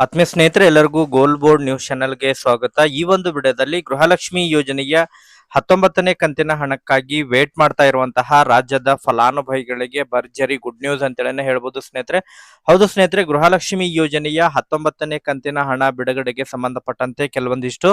ಆತ್ಮೀಯ ಸ್ನೇಹಿತರೆ ಎಲ್ಲರಿಗೂ ಗೋಲ್ ಬೋರ್ಡ್ ನ್ಯೂಸ್ ಚಾನೆಲ್ಗೆ ಸ್ವಾಗತ. ಈ ಒಂದು ವಿಡಿಯೋದಲ್ಲಿ ಗೃಹಲಕ್ಷ್ಮಿ ಯೋಜನೆಯ ಹತ್ತೊಂಬತ್ತನೇ ಕಂತಿನ ಹಣಕ್ಕಾಗಿ ವೇಟ್ ಮಾಡ್ತಾ ಇರುವಂತಹ ರಾಜ್ಯದ ಫಲಾನುಭವಿಗಳಿಗೆ ಭರ್ಜರಿ ಗುಡ್ ನ್ಯೂಸ್ ಅಂತೇಳಿ ಹೇಳ್ಬೋದು ಸ್ನೇಹಿತರೆ. ಹೌದು ಸ್ನೇಹಿತರೆ, ಗೃಹಲಕ್ಷ್ಮಿ ಯೋಜನೆಯ ಹತ್ತೊಂಬತ್ತನೇ ಕಂತಿನ ಹಣ ಬಿಡುಗಡೆಗೆ ಸಂಬಂಧಪಟ್ಟಂತೆ ಕೆಲವೊಂದಿಷ್ಟು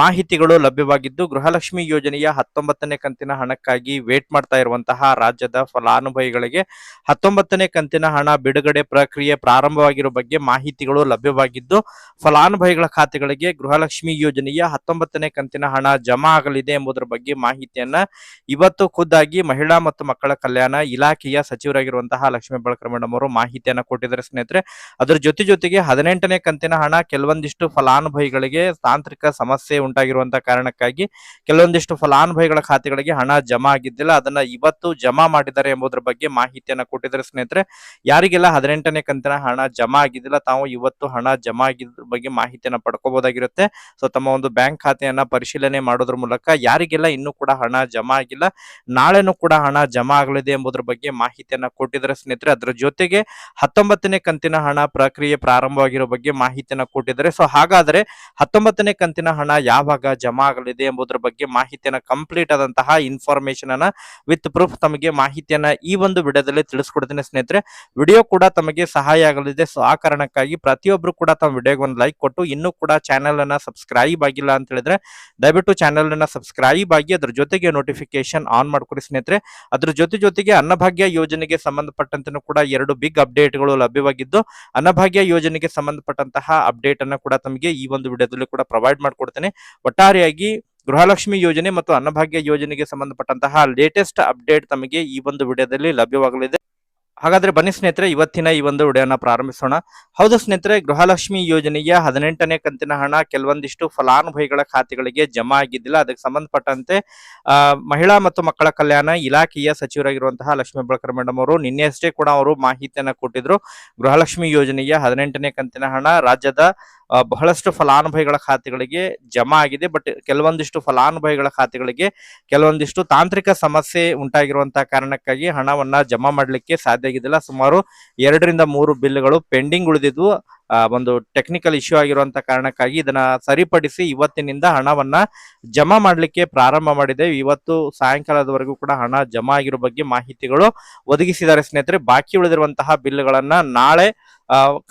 ಮಾಹಿತಿಗಳು ಲಭ್ಯವಾಗಿದ್ದು, ಗೃಹಲಕ್ಷ್ಮಿ ಯೋಜನೆಯ ಹತ್ತೊಂಬತ್ತನೇ ಕಂತಿನ ಹಣಕ್ಕಾಗಿ ವೇಟ್ ಮಾಡ್ತಾ ಇರುವಂತಹ ರಾಜ್ಯದ ಫಲಾನುಭವಿಗಳಿಗೆ ಹತ್ತೊಂಬತ್ತನೇ ಕಂತಿನ ಹಣ ಬಿಡುಗಡೆ ಪ್ರಕ್ರಿಯೆ ಪ್ರಾರಂಭವಾಗಿರುವ ಬಗ್ಗೆ ಮಾಹಿತಿಗಳು ಲಭ್ಯವಾಗಿದ್ದು, ಫಲಾನುಭವಿಗಳ ಖಾತೆಗಳಿಗೆ ಗೃಹಲಕ್ಷ್ಮಿ ಯೋಜನೆಯ ಹತ್ತೊಂಬತ್ತನೇ ಕಂತಿನ ಹಣ ಜಮಾ ಆಗಲಿದೆ ಎಂಬುದರ ಬಗ್ಗೆ ಮಾಹಿತಿಯನ್ನ ಇವತ್ತು ಖುದ್ದಾಗಿ ಮಹಿಳಾ ಮತ್ತು ಮಕ್ಕಳ ಕಲ್ಯಾಣ ಇಲಾಖೆಯ ಸಚಿವರಾಗಿರುವಂತಹ ಲಕ್ಷ್ಮೀ ಬಳಕರ ಮೇಡಮ್ ಅವರು ಮಾಹಿತಿಯನ್ನ ಕೊಟ್ಟಿದ್ದಾರೆ ಸ್ನೇಹಿತರೆ. ಅದರ ಜೊತೆ ಜೊತೆಗೆ ಹದಿನೆಂಟನೇ ಕಂತಿನ ಹಣ ಕೆಲವೊಂದಿಷ್ಟು ಫಲಾನುಭವಿಗಳಿಗೆ ತಾಂತ್ರಿಕ ಸಮಸ್ಯೆ ಉಂಟಾಗಿರುವಂತಹ ಕಾರಣಕ್ಕಾಗಿ ಕೆಲವೊಂದಿಷ್ಟು ಫಲಾನುಭವಿಗಳ ಖಾತೆಗಳಿಗೆ ಹಣ ಜಮಾ ಆಗಿದ್ದಿಲ್ಲ. ಅದನ್ನ ಇವತ್ತು ಜಮಾ ಮಾಡಿದ್ದಾರೆ ಎಂಬುದರ ಬಗ್ಗೆ ಮಾಹಿತಿಯನ್ನ ಕೊಟ್ಟಿದ್ದಾರೆ ಸ್ನೇಹಿತರೆ. ಯಾರಿಗೆಲ್ಲ ಹದಿನೆಂಟನೇ ಕಂತಿನ ಹಣ ಜಮಾ ಆಗಿದ್ದಿಲ್ಲ, ತಾವು ಇವತ್ತು ಹಣ ಜಮಾ ಆಗಿದ್ರ ಬಗ್ಗೆ ಮಾಹಿತಿಯನ್ನ ಪಡ್ಕೋಬಹುದಾಗಿರುತ್ತೆ ಸೊ, ತಮ್ಮ ಒಂದು ಬ್ಯಾಂಕ್ ಖಾತೆಯನ್ನ ಪರಿಶೀಲನೆ ಮಾಡೋದ್ರ ಮೂಲಕ ಯಾರಿಗೆಲ್ಲ, ಇನ್ನೂ ಕೂಡ ಹಣ ಜಮಾ ಆಗಿಲ್ಲ. ನಾಳೆನೂ ಕೂಡ ಹಣ ಜಮಾ ಆಗಲಿದೆ ಎಂಬುದರ ಬಗ್ಗೆ ಮಾಹಿತಿಯನ್ನ ಕೊಟ್ಟಿದ್ದಾರೆ ಸ್ನೇಹಿತರೆ, ಅದರ ಜೊತೆಗೆ ಹತ್ತೊಂಬತ್ತನೇ ಕಂತಿನ ಹಣ ಪ್ರಕ್ರಿಯೆ ಪ್ರಾರಂಭವಾಗಿರೋ ಬಗ್ಗೆ ಮಾಹಿತಿಯನ್ನ ಕೊಟ್ಟಿದ್ದಾರೆ. ಸೊ ಹಾಗಾದ್ರೆ ಹತ್ತೊಂಬತ್ತನೇ ಕಂತಿನ ಹಣ ಯಾವಾಗ ಜಮಾ ಆಗಲಿದೆ ಎಂಬುದರ ಬಗ್ಗೆ ಮಾಹಿತಿಯನ್ನ ಕಂಪ್ಲೀಟ್ ಆದಂತಹ ಇನ್ಫಾರ್ಮೇಶನ್ ಅನ್ನ ವಿತ್ ಪ್ರೂಫ್ ತಮಗೆ ಮಾಹಿತಿಯನ್ನ ಈ ಒಂದು ವಿಡಿಯೋದಲ್ಲಿ ತಿಳಿಸ್ಕೊಡ್ತೇನೆ ಸ್ನೇಹಿತರೆ. ವಿಡಿಯೋ ಕೂಡ ತಮಗೆ ಸಹಾಯ ಆಗಲಿದೆ. ಸೊ ಆ ಕಾರಣಕ್ಕಾಗಿ ಪ್ರತಿಯೊಬ್ರು ಕೂಡ ತಮ್ಮ ವಿಡಿಯೋಗೆ ಒಂದು ಲೈಕ್ ಕೊಟ್ಟು, ಇನ್ನೂ ಕೂಡ ಚಾನೆಲ್ ಅನ್ನ ಸಬ್ಸ್ಕ್ರೈಬ್ ಆಗಿಲ್ಲ ಅಂತ ಹೇಳಿದ್ರೆ, ದಯವಿಟ್ಟು ಚಾನೆಲ್ ಅನ್ನ ಸಬ್ಸ್ಕ್ರೈಬ್ ಆಗಿ ಅದ್ರ ಜೊತೆಗೆ ನೋಟಿಫಿಕೇಶನ್ ಆನ್ ಮಾಡ್ಕೊಡಿ ಸ್ನೇಹಿತರೆ. ಅದ್ರ ಜೊತೆ ಜೊತೆಗೆ ಅನ್ನಭಾಗ್ಯ ಯೋಜನೆಗೆ ಸಂಬಂಧಪಟ್ಟಂತೆ ಕೂಡ ಎರಡು ಬಿಗ್ ಅಪ್ಡೇಟ್ಗಳು ಲಭ್ಯವಾಗಿದ್ದು, ಅನ್ನಭಾಗ್ಯ ಯೋಜನೆಗೆ ಸಂಬಂಧಪಟ್ಟಂತಹ ಅಪ್ಡೇಟ್ ಅನ್ನ ಕೂಡ ತಮಗೆ ಈ ಒಂದು ವಿಡಿಯೋದಲ್ಲಿ ಕೂಡ ಪ್ರೊವೈಡ್ ಮಾಡ್ಕೊಡ್ತೇನೆ. ಒಟ್ಟಾರೆಯಾಗಿ ಗೃಹಲಕ್ಷ್ಮಿ ಯೋಜನೆ ಮತ್ತು ಅನ್ನಭಾಗ್ಯ ಯೋಜನೆಗೆ ಸಂಬಂಧಪಟ್ಟಂತಹ ಲೇಟೆಸ್ಟ್ ಅಪ್ಡೇಟ್ ತಮಗೆ ಈ ಒಂದು ವಿಡಿಯೋದಲ್ಲಿ ಲಭ್ಯವಾಗಲಿದೆ. ಹಾಗಾದ್ರೆ ಬನ್ನಿ ಸ್ನೇಹಿತರೆ, ಇವತ್ತಿನ ಈ ಒಂದು ವಿಡಿಯೋನ ಪ್ರಾರಂಭಿಸೋಣ. ಹೌದು ಸ್ನೇಹಿತರೆ, ಗೃಹಲಕ್ಷ್ಮಿ ಯೋಜನೆಯ ಹದಿನೆಂಟನೇ ಕಂತಿನ ಹಣ ಕೆಲವೊಂದಿಷ್ಟು ಫಲಾನುಭವಿಗಳ ಖಾತೆಗಳಿಗೆ ಜಮಾ ಆಗಿದ್ದಿಲ್ಲ. ಅದಕ್ಕೆ ಸಂಬಂಧಪಟ್ಟಂತೆ ಮಹಿಳಾ ಮತ್ತು ಮಕ್ಕಳ ಕಲ್ಯಾಣ ಇಲಾಖೆಯ ಸಚಿವರಾಗಿರುವಂತಹ ಲಕ್ಷ್ಮೀ ಬಳಕರ್ ಮೇಡಮ್ ಅವರು ನಿನ್ನೆಯಷ್ಟೇ ಕೂಡ ಅವರು ಮಾಹಿತಿಯನ್ನ ಕೊಟ್ಟಿದ್ರು. ಗೃಹಲಕ್ಷ್ಮಿ ಯೋಜನೆಯ ಹದಿನೆಂಟನೇ ಕಂತಿನ ಹಣ ರಾಜ್ಯದ ಬಹಳಷ್ಟು ಫಲಾನುಭವಿಗಳ ಖಾತೆಗಳಿಗೆ ಜಮಾ ಆಗಿದೆ. ಬಟ್ ಕೆಲವೊಂದಿಷ್ಟು ಫಲಾನುಭವಿಗಳ ಖಾತೆಗಳಿಗೆ ಕೆಲವೊಂದಿಷ್ಟು ತಾಂತ್ರಿಕ ಸಮಸ್ಯೆ ಉಂಟಾಗಿರುವಂತಹ ಕಾರಣಕ್ಕಾಗಿ ಹಣವನ್ನ ಜಮಾ ಮಾಡಲಿಕ್ಕೆ ಸಾಧ್ಯ ಆಗಿದ್ದಿಲ್ಲ ಸುಮಾರು ಎರಡರಿಂದ ಮೂರು ಬಿಲ್ಗಳು ಪೆಂಡಿಂಗ್ ಉಳಿದಿದ್ವು. ಒಂದು ಟೆಕ್ನಿಕಲ್ ಇಶ್ಯೂ ಆಗಿರುವಂತ ಕಾರಣಕ್ಕಾಗಿ ಇದನ್ನ ಸರಿಪಡಿಸಿ ಇವತ್ತಿನಿಂದ ಹಣವನ್ನ ಜಮಾ ಮಾಡಲಿಕ್ಕೆ ಪ್ರಾರಂಭ ಮಾಡಿದೆ. ಇವತ್ತು ಸಾಯಂಕಾಲದವರೆಗೂ ಕೂಡ ಹಣ ಜಮಾ ಆಗಿರೋ ಬಗ್ಗೆ ಮಾಹಿತಿಗಳು ಒದಗಿಸಿದ್ದಾರೆ ಸ್ನೇಹಿತರೆ. ಬಾಕಿ ಉಳಿದಿರುವಂತಹ ಬಿಲ್ಗಳನ್ನ ನಾಳೆ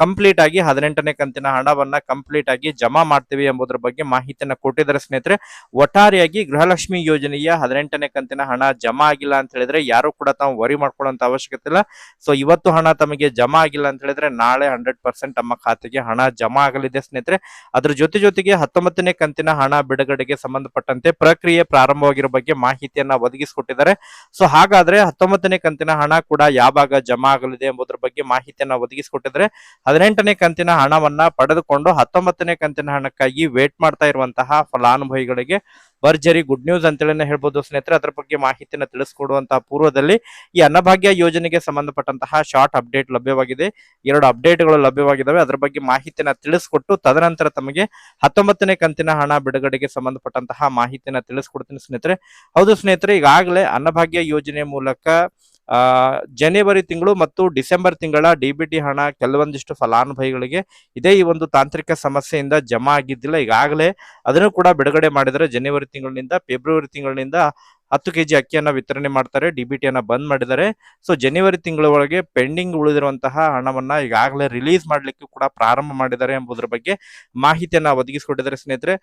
ಕಂಪ್ಲೀಟ್ ಆಗಿ ಹದಿನೆಂಟನೇ ಕಂತಿನ ಹಣವನ್ನ ಕಂಪ್ಲೀಟ್ ಆಗಿ ಜಮಾ ಮಾಡ್ತೀವಿ ಎಂಬುದರ ಬಗ್ಗೆ ಮಾಹಿತಿಯನ್ನು ಕೊಟ್ಟಿದ್ದಾರೆ ಸ್ನೇಹಿತರೆ. ಒಟ್ಟಾರೆಯಾಗಿ ಗೃಹಲಕ್ಷ್ಮಿ ಯೋಜನೆಯ ಹದಿನೆಂಟನೇ ಕಂತಿನ ಹಣ ಜಮಾ ಆಗಿಲ್ಲ ಅಂತ ಹೇಳಿದ್ರೆ ಯಾರು ಕೂಡ ತಾವು ವರಿ ಮಾಡ್ಕೊಳ್ಳುವಂತ ಅವಶ್ಯಕತೆ ಇಲ್ಲ. ಸೊ ಇವತ್ತು ಹಣ ತಮಗೆ ಜಮಾ ಆಗಿಲ್ಲ ಅಂತ ಹೇಳಿದ್ರೆ ನಾಳೆ ಹಂಡ್ರೆಡ್ ಪರ್ಸೆಂಟ್ ತಮ್ಮ ಖಾತೆಗೆ ಹಣ ಜಮಾ ಆಗಲಿದೆ ಸ್ನೇಹಿತರೆ. ಅದರ ಜೊತೆ ಜೊತೆಗೆ ಹತ್ತೊಂಬತ್ತನೇ ಕಂತಿನ ಹಣ ಬಿಡುಗಡೆಗೆ ಸಂಬಂಧಪಟ್ಟಂತೆ ಪ್ರಕ್ರಿಯೆ ಪ್ರಾರಂಭವಾಗಿರೋ ಬಗ್ಗೆ ಮಾಹಿತಿಯನ್ನ ಒದಗಿಸಿಕೊಟ್ಟಿದ್ದಾರೆ. ಸೊ ಹಾಗಾದ್ರೆ ಹತ್ತೊಂಬತ್ತನೇ ಕಂತಿನ ಹಣ ಕೂಡ ಯಾವಾಗ ಜಮಾ ಆಗಲಿದೆ ಎಂಬುದರ ಬಗ್ಗೆ ಮಾಹಿತಿಯನ್ನ ಒದಗಿಸಿಕೊಟ್ಟಿದ್ದಾರೆ. ಹದಿನೆಂಟನೇ ಕಂತಿನ ಹಣವನ್ನ ಪಡೆದುಕೊಂಡು ಹತ್ತೊಂಬತ್ತನೇ ಕಂತಿನ ಹಣಕ್ಕಾಗಿ ವೇಟ್ ಮಾಡ್ತಾ ಇರುವಂತಹ ಫಲಾನುಭವಿಗಳಿಗೆ ಭರ್ಜರಿ ಗುಡ್ ನ್ಯೂಸ್ ಅಂತೇಳಿ ಹೇಳ್ಬೋದು ಸ್ನೇಹಿತರೆ. ಅದರ ಬಗ್ಗೆ ಮಾಹಿತಿನ ತಿಳಿಸ್ಕೊಡುವಂತಹ ಪೂರ್ವದಲ್ಲಿ ಈ ಅನ್ನಭಾಗ್ಯ ಯೋಜನೆಗೆ ಸಂಬಂಧಪಟ್ಟಂತಹ ಶಾರ್ಟ್ ಅಪ್ಡೇಟ್ ಲಭ್ಯವಾಗಿದೆ. ಎರಡು ಅಪ್ಡೇಟ್ಗಳು ಲಭ್ಯವಾಗಿದ್ದಾವೆ ಅದರ ಬಗ್ಗೆ ಮಾಹಿತಿನ ತಿಳಿಸ್ಕೊಟ್ಟು ತದನಂತರ ತಮಗೆ ಹತ್ತೊಂಬತ್ತನೇ ಕಂತಿನ ಹಣ ಬಿಡುಗಡೆಗೆ ಸಂಬಂಧಪಟ್ಟಂತಹ ಮಾಹಿತಿನ ತಿಳಿಸ್ಕೊಡ್ತೀನಿ ಸ್ನೇಹಿತರೆ. ಹೌದು ಸ್ನೇಹಿತರೆ, ಈಗಾಗಲೇ ಅನ್ನಭಾಗ್ಯ ಯೋಜನೆ ಮೂಲಕ ಜನವರಿ ತಿಂಗಳು ಮತ್ತು ಡಿಸೆಂಬರ್ ತಿಂಗಳ ಡಿಬಿಟಿ ಹಣ ಕೆಲವೊಂದಿಷ್ಟು ಫಲಾನುಭವಿಗಳಿಗೆ ಇದೇ ಈ ಒಂದು ತಾಂತ್ರಿಕ ಸಮಸ್ಯೆಯಿಂದ ಜಮಾ ಆಗಿದ್ದಿಲ್ಲ. ಈಗಾಗಲೇ ಅದನ್ನು ಕೂಡ ಬಿಡುಗಡೆ ಮಾಡಿದರೆ ಜನವರಿ ತಿಂಗಳಿನಿಂದ, ಫೆಬ್ರವರಿ ತಿಂಗಳಿನಿಂದ ಹತ್ತು ಕೆಜಿ ಅಕ್ಕಿಯನ್ನ ವಿತರಣೆ ಮಾಡ್ತಾರೆ ಡಿಬಿಟಿಯನ್ನ ಬಂದ್ ಮಾಡಿದ್ದಾರೆ. ಸೊ ಜನವರಿ ತಿಂಗಳ ಒಳಗೆ ಪೆಂಡಿಂಗ್ ಉಳಿದಿರುವಂತಹ ಹಣವನ್ನ ಈಗಾಗಲೇ ರಿಲೀಸ್ ಮಾಡ್ಲಿಕ್ಕೆ ಕೂಡ ಪ್ರಾರಂಭ ಮಾಡಿದ್ದಾರೆ ಎಂಬುದರ ಬಗ್ಗೆ ಮಾಹಿತಿಯನ್ನ ಒದಗಿಸಿಕೊಟ್ಟಿದ್ದಾರೆ ಸ್ನೇಹಿತರೆ.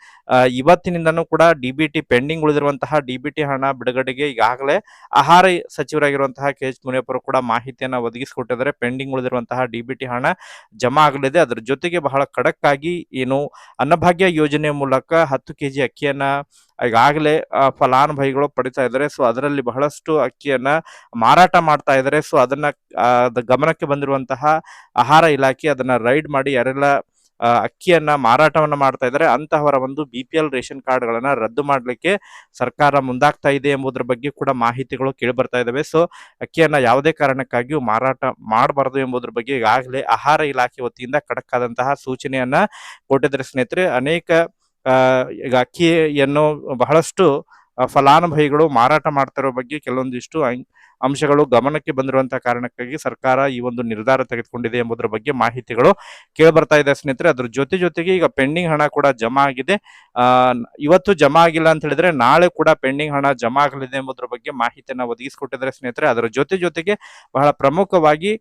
ಇವತ್ತಿನಿಂದನೂ ಕೂಡ ಡಿಬಿಟಿ ಪೆಂಡಿಂಗ್ ಉಳಿದಿರುವಂತಹ ಡಿಬಿಟಿ ಹಣ ಬಿಡುಗಡೆಗೆ ಈಗಾಗಲೇ ಆಹಾರ ಸಚಿವರಾಗಿರುವಂತಹ ಕೆ ಎಚ್ ಮುನಿಯಪ್ಪರು ಕೂಡ ಮಾಹಿತಿಯನ್ನ ಒದಗಿಸಿಕೊಟ್ಟಿದ್ದಾರೆ. ಪೆಂಡಿಂಗ್ ಉಳಿದಿರುವಂತಹ ಡಿಬಿಟಿ ಹಣ ಜಮಾ ಆಗಲಿದೆ. ಅದರ ಜೊತೆಗೆ ಬಹಳ ಖಡಕ್ ಏನು ಅನ್ನಭಾಗ್ಯ ಯೋಜನೆ ಮೂಲಕ ಹತ್ತು ಕೆಜಿ ಅಕ್ಕಿಯನ್ನ ಈಗಾಗಲೇ ಫಲಾನುಭವಿಗಳು ಪಡಿತಾ ಇದ್ದಾರೆ. ಸೊ, ಅದರಲ್ಲಿ ಬಹಳಷ್ಟು ಅಕ್ಕಿಯನ್ನ ಮಾರಾಟ ಮಾಡ್ತಾ ಇದ್ದಾರೆ. ಸೊ, ಅದನ್ನ ಗಮನಕ್ಕೆ ಬಂದಿರುವಂತಹ ಆಹಾರ ಇಲಾಖೆ ಅದನ್ನ ರೈಡ್ ಮಾಡಿ ಯಾರೆಲ್ಲ ಅಕ್ಕಿಯನ್ನ ಮಾರಾಟವನ್ನ ಮಾಡ್ತಾ ಇದ್ದಾರೆ, ಅಂತಹವರ ಒಂದು ಬಿ ಪಿ ಎಲ್ ರೇಷನ್ ಕಾರ್ಡ್ಗಳನ್ನ ರದ್ದು ಮಾಡಲಿಕ್ಕೆ ಸರ್ಕಾರ ಮುಂದಾಗ್ತಾ ಇದೆ ಎಂಬುದರ ಬಗ್ಗೆ ಕೂಡ ಮಾಹಿತಿಗಳು ಕೇಳಿ ಬರ್ತಾ ಇದಾವೆ. ಸೊ, ಅಕ್ಕಿಯನ್ನ ಯಾವುದೇ ಕಾರಣಕ್ಕಾಗಿಯೂ ಮಾರಾಟ ಮಾಡಬಾರದು ಎಂಬುದರ ಬಗ್ಗೆ ಈಗಾಗಲೇ ಆಹಾರ ಇಲಾಖೆ ವತಿಯಿಂದ ಖಡಕ್ ಆದಂತಹ ಸೂಚನೆಯನ್ನ ಕೊಟ್ಟಿದ್ದಾರೆ ಸ್ನೇಹಿತರೆ, ಅನೇಕ ಈಗ ಅಕ್ಕಿಯನ್ನು ಬಹಳಷ್ಟು ಫಲಾನುಭವಿಗಳು ಮಾರಾಟ ಮಾಡ್ತಿರೋ ಬಗ್ಗೆ ಕೆಲವೊಂದಿಷ್ಟು ಅಂಶಗಳು ಗಮನಕ್ಕೆ ಬಂದಿರುವಂತಹ ಕಾರಣಕ್ಕಾಗಿ ಸರ್ಕಾರ ಈ ಒಂದು ನಿರ್ಧಾರ ತೆಗೆದುಕೊಂಡಿದೆ ಎಂಬುದರ ಬಗ್ಗೆ ಮಾಹಿತಿಗಳು ಕೇಳಿ ಬರ್ತಾ ಇದೆ ಸ್ನೇಹಿತರೆ. ಅದ್ರ ಜೊತೆ ಜೊತೆಗೆ ಈಗ ಪೆಂಡಿಂಗ್ ಹಣ ಕೂಡ ಜಮಾ ಆಗಿದೆ. ಇವತ್ತು ಜಮಾ ಆಗಿಲ್ಲ ಅಂತ ಹೇಳಿದ್ರೆ ನಾಳೆ ಕೂಡ ಪೆಂಡಿಂಗ್ ಹಣ ಜಮಾ ಆಗಲಿದೆ ಎಂಬುದರ ಬಗ್ಗೆ ಮಾಹಿತಿಯನ್ನು ಒದಗಿಸಿಕೊಟ್ಟಿದ್ದಾರೆ ಸ್ನೇಹಿತರೆ. ಅದರ ಜೊತೆ ಜೊತೆಗೆ ಬಹಳ ಪ್ರಮುಖವಾಗಿ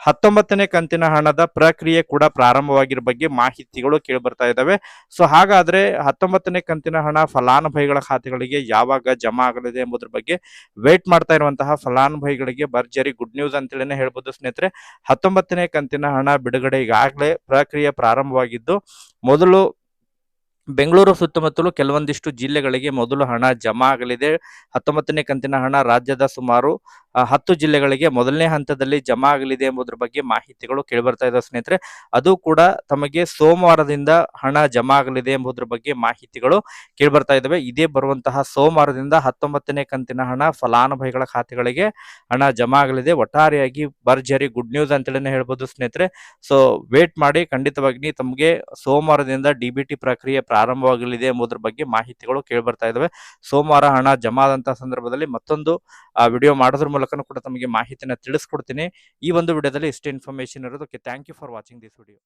ಹತ್ತೊಂಬತ್ತನೇ ಕಂತಿನ ಹಣದ ಪ್ರಕ್ರಿಯೆ ಕೂಡ ಪ್ರಾರಂಭವಾಗಿರೋ ಬಗ್ಗೆ ಮಾಹಿತಿಗಳು ಕೇಳಿ ಬರ್ತಾ ಇದ್ದಾವೆ. ಸೊ, ಹಾಗಾದ್ರೆ ಹತ್ತೊಂಬತ್ತನೇ ಕಂತಿನ ಹಣ ಫಲಾನುಭವಿಗಳ ಖಾತೆಗಳಿಗೆ ಯಾವಾಗ ಜಮಾ ಆಗಲಿದೆ ಎಂಬುದ್ರ ಬಗ್ಗೆ ವೇಟ್ ಮಾಡ್ತಾ ಇರುವಂತಹ ಫಲಾನುಭವಿಗಳಿಗೆ ಭರ್ಜರಿ ಗುಡ್ ನ್ಯೂಸ್ ಅಂತೇಳಿನೇ ಹೇಳ್ಬೋದು ಸ್ನೇಹಿತರೆ. ಹತ್ತೊಂಬತ್ತನೇ ಕಂತಿನ ಹಣ ಬಿಡುಗಡೆ ಈಗಾಗಲೇ ಪ್ರಕ್ರಿಯೆ ಪ್ರಾರಂಭವಾಗಿದ್ದು, ಮೊದಲು ಬೆಂಗಳೂರು ಸುತ್ತಮುತ್ತಲು ಕೆಲವೊಂದಿಷ್ಟು ಜಿಲ್ಲೆಗಳಿಗೆ ಮೊದಲು ಹಣ ಜಮಾ ಆಗಲಿದೆ. ಹತ್ತೊಂಬತ್ತನೇ ಕಂತಿನ ಹಣ ರಾಜ್ಯದ ಸುಮಾರು ಹತ್ತು ಜಿಲ್ಲೆಗಳಿಗೆ ಮೊದಲನೇ ಹಂತದಲ್ಲಿ ಜಮಾ ಆಗಲಿದೆ ಎಂಬುದರ ಬಗ್ಗೆ ಮಾಹಿತಿಗಳು ಕೇಳಿಬರ್ತಾ ಇದ್ದಾವೆ ಸ್ನೇಹಿತರೆ. ಅದು ಕೂಡ ತಮಗೆ ಸೋಮವಾರದಿಂದ ಹಣ ಜಮಾ ಆಗಲಿದೆ ಎಂಬುದರ ಬಗ್ಗೆ ಮಾಹಿತಿಗಳು ಕೇಳಿಬರ್ತಾ ಇದ್ದಾವೆ ಇದೇ ಬರುವಂತಹ ಸೋಮವಾರದಿಂದ ಹತ್ತೊಂಬತ್ತನೇ ಕಂತಿನ ಹಣ ಫಲಾನುಭವಿಗಳ ಖಾತೆಗಳಿಗೆ ಹಣ ಜಮಾ ಆಗಲಿದೆ. ಒಟ್ಟಾರೆಯಾಗಿ ಭರ್ಜರಿ ಗುಡ್ ನ್ಯೂಸ್ ಅಂತೇಳಿ ಹೇಳ್ಬೋದು ಸ್ನೇಹಿತರೆ. ಸೊ, ವೇಟ್ ಮಾಡಿ ಖಂಡಿತವಾಗಿ ತಮಗೆ ಸೋಮವಾರದಿಂದ ಡಿ ಪ್ರಕ್ರಿಯೆ ಪ್ರಾರಂಭವಾಗಲಿದೆ ಎಂಬುದರ ಬಗ್ಗೆ ಮಾಹಿತಿಗಳು ಕೇಳಿಬರ್ತಾ ಇದ್ದಾವೆ ಸೋಮವಾರ ಹಣ ಜಮಾ ಆದಂತಹ ಸಂದರ್ಭದಲ್ಲಿ ಮತ್ತೊಂದು ವಿಡಿಯೋ ಮಾಡೋದ್ರ ಮೂಲಕನೂ ಕೂಡ ತಮಗೆ ಮಾಹಿತಿನ ತಿಳಿಸ್ಕೊಡ್ತೀನಿ. ಈ ಒಂದು ವಿಡಿಯೋದಲ್ಲಿ ಇಷ್ಟು ಇನ್ಫಾರ್ಮೇಶನ್ ಇರೋದಕ್ಕೆ thank you for watching this video